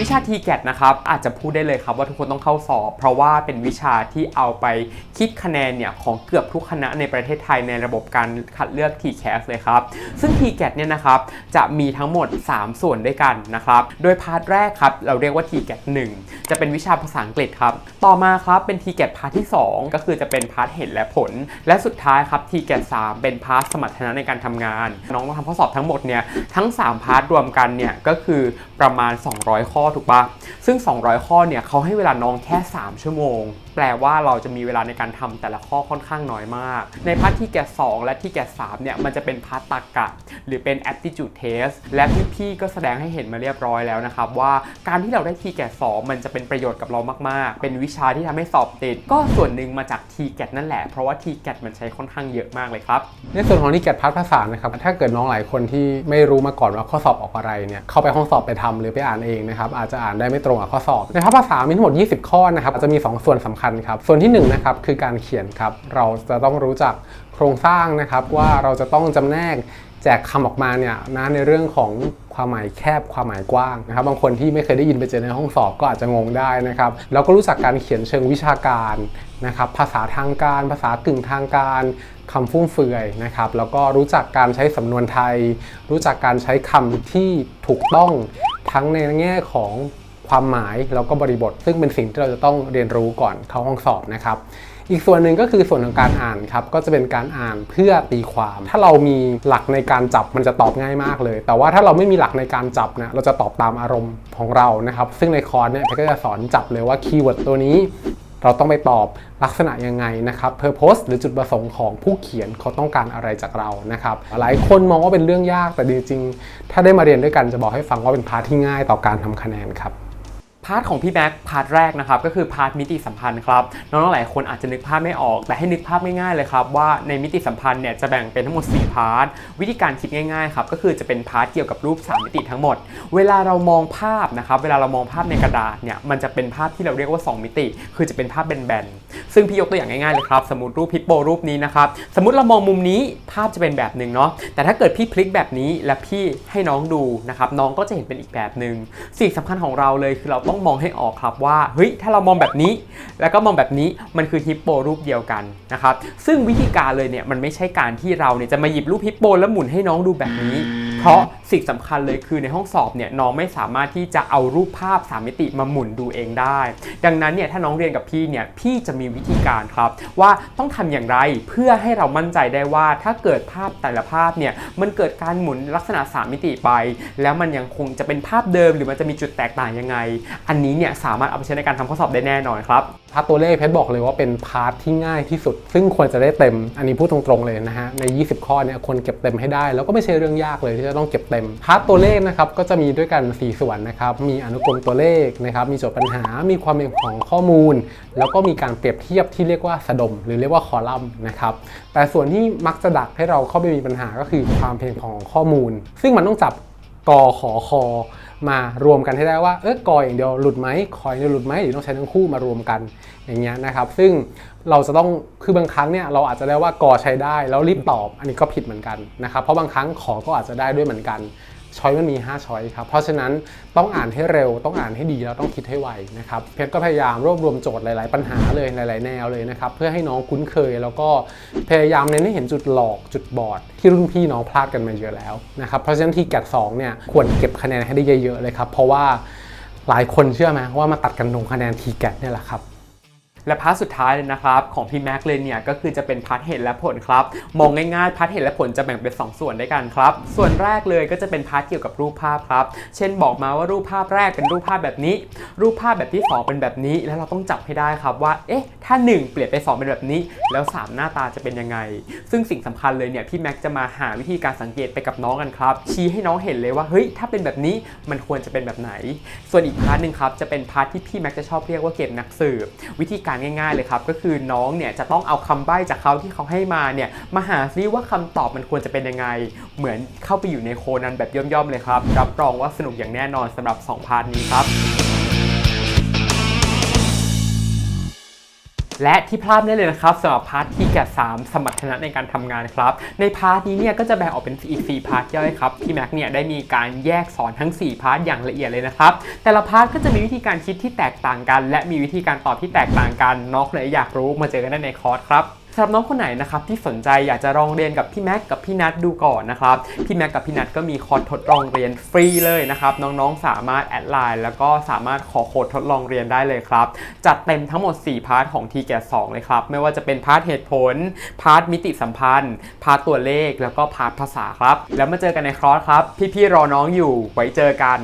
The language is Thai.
วิชา t g a t นะครับอาจจะพูดได้เลยครับว่าทุกคนต้องเข้าสอบ เพราะว่าเป็นวิชาที่เอาไปคิดคะแนนเนี่ยของเกือบทุกคณะในประเทศไทยในระบบการคัดเลือก t c a s เลยครับ ซึ่ง t g a t เนี่ยนะครับจะมีทั้งหมด 3 ส่วนด้วยกันนะครับ โดยพาร์ทแรกครับเราเรียกว่า t g a t 1 จะเป็นวิชาภาษาอังกฤษครับ ต่อมาครับเป็น t g a t พาร์ทที่ 2 ก็คือจะเป็นพาร์ทเห็นและผล และสุดท้ายครับ t g a t 3 เป็นพาร์ทสมรรถนะในการทำงาน น้องต้องทำข้อสอบทั้งหมดเนี่ยทั้ง 3 พาร์ทรวมกันเนี่ยก็คือประมาณ 200 ข้อถูกปะซึ่ง 200 ข้อเนี่ยเขาให้เวลาน้องแค่ 3 ชั่วโมง แปลว่าเราจะมีเวลาในการทำแต่ละข้อค่อนข้างน้อยมาก ในพาร์ทที่แกะ2และที่แกะ3เนี่ยมันจะเป็นพาร์ทตรรกะ หรือเป็น aptitude test และพี่ๆก็แสดงให้เห็นมาเรียบร้อยแล้วนะครับว่าการที่เราได้ทีแกะ2มันจะเป็นประโยชน์กับเรามากๆ เป็นวิชาที่ทำให้สอบติด ก็ส่วนหนึ่งมาจากทีแกนั่นแหละเพราะว่าทีแกมันใช้ค่อนข้างเยอะมากเลยครับในส่วนของที่เกตพาร์ทภาษานะครับถ้าเกิดน้องหลายคนที่ไม่รู้มาก่อนว่าข้อสอบออกอะไรเนี่ยเข้าไปห้องสอบไปทำหรือไปอ่านเองนะครับอาจจะอ่านได้ไม่ตรงกับข้อสอบในภาคภาษามีทั้งหมด 20 ข้อนะครับจะมี 2 ส่วนสำคัญครับ ส่วนที่1นนะครับคือการเขียนครับ เราจะต้องรู้จักโครงสร้างนะครับ ว่าเราจะต้องจำแนกแจกคำออกมาเนี่ยนะในเรื่องของความหมายแคบความหมายกว้างนะครับ บางคนที่ไม่เคยได้ยินไปเจอในห้องสอบก็อาจจะงงได้นะครับแล้วก็รู้จักการเขียนเชิงวิชาการนะครับ ภาษาทางการ ภาษากึ่งทางการคำฟุ่มเฟือยนะครับ แล้วก็รู้จักการใช้สำนวนไทย รู้จักการใช้คำที่ถูกต้องทั้งในแง่ของ ความหมายแล้วก็บริบท ซึ่งเป็นสิ่งที่เราจะต้องเรียนรู้ก่อนเข้าห้องสอบนะครับอีกส่วนหนึ่งก็คือส่วนของการอ่านครับก็จะเป็นการอ่านเพื่อตีความ ถ้าเรามีหลักในการจับมันจะตอบง่ายมากเลย แต่ว่าถ้าเราไม่มีหลักในการจับเนี่ยเราจะตอบตามอารมณ์ของเรานะครับซึ่งในคอร์สเนี่ยเพชรก็จะสอนจับเลยว่าคีย์เวิร์ดตัวนี้เราต้องไปตอบลักษณะยังไงนะครับ purpose หรือจุดประสงค์ของผู้เขียนเขาต้องการอะไรจากเรานะครับ หลายคนมองว่าเป็นเรื่องยากแต่จริงๆถ้าได้มาเรียนด้วยกันจะบอกให้ฟังว่าเป็นพาร์ทที่ง่ายต่อการทำคะแนนครับ พาร์ทของพี่แม็กพาร์ทแรกนะครับก็คือพาร์ทมิติสัมพันธ์ครับน้องๆหลายคนอาจจะนึกภาพไม่ออก แต่ให้นึกภาพง่ายๆเลยครับว่าในมิติสัมพันธ์เนี่ยจะแบ่งเป็นทั้งหมด 4 พาร์ทวิธีการคิดง่ายๆครับก็คือจะเป็นพาร์ทเกี่ยวกับรูป 3 มิติทั้งหมด เวลาเรามองภาพนะครับเวลาเรามองภาพในกระดาษเนี่ยมันจะเป็นภาพที่เราเรียกว่า 2 มิติ คือจะเป็นภาพแบนๆซึ่งพี่ยกตัวอย่างง่ายๆเลยครับสมมติรูปฮิปโปรูปนี้นะครับสมมติเรามองมุมนี้ภาพจะเป็นแบบหนึ่งเนาะแต่ถ้าเกิดพี่พลิกแบบนี้และพี่ให้น้องดูนะครับน้องก็จะเห็นเป็นอีกแบบหนึ่งสิ่งสำคัญของเราเลยคือเราต้องมองให้ออกครับว่าเฮ้ยถ้าเรามองแบบนี้ แล้วก็มองแบบนี้มันคือฮิปโปรูปเดียวกันนะครับซึ่งวิธีการเลยเนี่ยมันไม่ใช่การที่เราเนี่ยจะมาหยิบรูปฮิปโปแล้วหมุนให้น้องดูแบบนี้ เพราะสิ่งสำคัญเลยคือในห้องสอบเนี่ยน้องไม่สามารถที่จะเอารูปภาพ 3 มิติมาหมุนดูเองได้ ดังนั้นเนี่ยถ้าน้องเรียนกับพี่เนี่ยพี่จะมีวิธีการครับ ว่าต้องทำอย่างไรเพื่อให้เรามั่นใจได้ว่าถ้าเกิดภาพแต่ละภาพเนี่ยมันเกิดการหมุนลักษณะ 3 มิติไป แล้วมันยังคงจะเป็นภาพเดิม หรือมันจะมีจุดแตกต่างยังไง อันนี้เนี่ยสามารถเอาไปใช้ในการทำข้อสอบได้แน่นอนครับพาร์ทตัวเลขเพชรบอกเลยว่าเป็นพาร์ทที่ง่ายที่สุด ซึ่งควรจะได้เต็มอันนี้พูดตรงๆเลยนะฮะใน 20 ข้อเนี่ยควรเก็บเต็มให้ได้ แล้วก็ไม่ใช่เรื่องยากเลยที่จะต้องเก็บเต็มพาร์ทตัวเลขนะครับก็จะมีด้วยกัน 4 ส่วนนะครับ มีอนุกรมตัวเลขนะครับ มีโจทย์ปัญหา มีความเป็นของข้อมูล แล้วก็มีการเปรียบเทียบที่เรียกว่าสะดม หรือเรียกว่าคอลัมน์นะครับ แต่ส่วนที่มักจะดักให้เราเข้าไปมีปัญหาก็คือความเพียงของข้อมูล ซึ่งมันต้องจับ กอขอคอมารวมกันให้ได้ว่าเออกออย่างเดียวหลุดไหมคอยางเดียวหลุดไหมหรือต้องใช้ทั้งคู่มารวมกันอย่างเงี้ยนะครับ ซึ่งเราจะต้องคือบางครั้งเนี่ยเราอาจจะได้ว่ากอใช้ได้แล้วรีบตอบ อันนี้ก็ผิดเหมือนกันนะครับเพราะบางครั้งขอก็อาจจะได้ด้วยเหมือนกัน ช้อยมันมี 5 ช้อยครับ เพราะฉะนั้นต้องอ่านให้เร็ว ต้องอ่านให้ดีแล้วต้องคิดให้ไวนะครับ เพชรก็พยายามรวบรวมโจทย์หลาย ๆ ปัญหาเลยหลาย ๆ แนวเลยนะครับ เพื่อให้น้องคุ้นเคย แล้วก็พยายามเน้นให้เห็นจุดหลอกจุดบอด ที่รุ่นพี่น้องพลาดกันมาเยอะแล้วนะครับ เพราะฉะนั้นที่แกดสองเนี่ยควรเก็บคะแนนให้ได้เยอะ ๆ เลยครับ เพราะว่าหลายคนเชื่อไหมว่ามาตัดกันตรงคะแนนทีแกดเนี่ยแหละครับ และพาร์ทสุดท้ายเลยนะครับของพี่แม็กเลยเนี่ยก็คือจะเป็นพาร์ทเหตุและผลครับมองง่ายๆพาร์ทเหตุและผลจะแบ่งเป็น 2 ส่วนด้วยกันครับ ส่วนแรกเลยก็จะเป็นพาร์ทเกี่ยวกับรูปภาพครับ เช่นบอกมาว่ารูปภาพแรกเป็นรูปภาพแบบนี้ รูปภาพแบบที่ 2 เป็นแบบนี้ แล้วเราต้องจับให้ได้ครับว่าเอ๊ะถ้า 1 เปลี่ยนไป 2 เป็นแบบนี้ แล้ว 3 หน้าตาจะเป็นยังไง ซึ่งสิ่งสำคัญเลยเนี่ยพี่แม็กจะมาหาวิธีการสังเกตไปกับน้องกันครับชี้ให้น้องเห็นเลยว่าเฮ้ยถ้าเป็นแบบนี้มันควรจะเป็นแบบไหน ส่วนอีกพาร์ทหนึ่งครับจะเป็นพาร์ทที่พี่แม็กจะชอบเรียกว่าเกมนักสืบวิธีการง่ายๆเลยครับ ก็คือน้องเนี่ยจะต้องเอาคำใบ้จากเขาที่เขาให้มาเนี่ยมาหาซิว่าคำตอบมันควรจะเป็นยังไง เหมือนเข้าไปอยู่ในโคนันแบบย่อมๆเลยครับ รับรองว่าสนุกอย่างแน่นอนสำหรับ 2 พาร์ทนี้ครับ และที่พลาดไม่ได้เลยนะครับสำหรับพาร์ทที่แกสามสมรรถนะในการทำงานครับ ในพาร์ทนี้เนี่ยก็จะแบ่งออกเป็นอีก4พาร์ทย่อยครับที่แม็กเนี่ยได้มีการแยกสอนทั้ง 4 พาร์ทอย่างละเอียดเลยนะครับ แต่ละพาร์ทก็จะมีวิธีการคิดที่แตกต่างกัน และมีวิธีการตอบที่แตกต่างกันน้องเลยอยากรู้มาเจอกันได้ในคอร์สครับ สำหรับน้องคนไหนนะครับที่สนใจอยากจะลองเรียนกับพี่แม็กกับพี่นัทดูก่อนนะครับพี่แม็กกับพี่นัทก็มีคอร์สทดลองเรียนฟรีเลยนะครับน้องๆสามารถแอดไลน์แล้วก็สามารถขอโค้ดทดลองเรียนได้เลยครับจัดเต็มทั้งหมด 4 พาร์ทของ t แก2เลยครับไม่ว่าจะเป็นพาร์ทเหตุผลพาร์ทมิติสัมพันธ์พาร์ทตัวเลขแล้วก็พาร์ทภาษาครับ แล้วมาเจอกันในคอร์สครับ พี่ๆรอน้องอยู่ไว้เจอกัน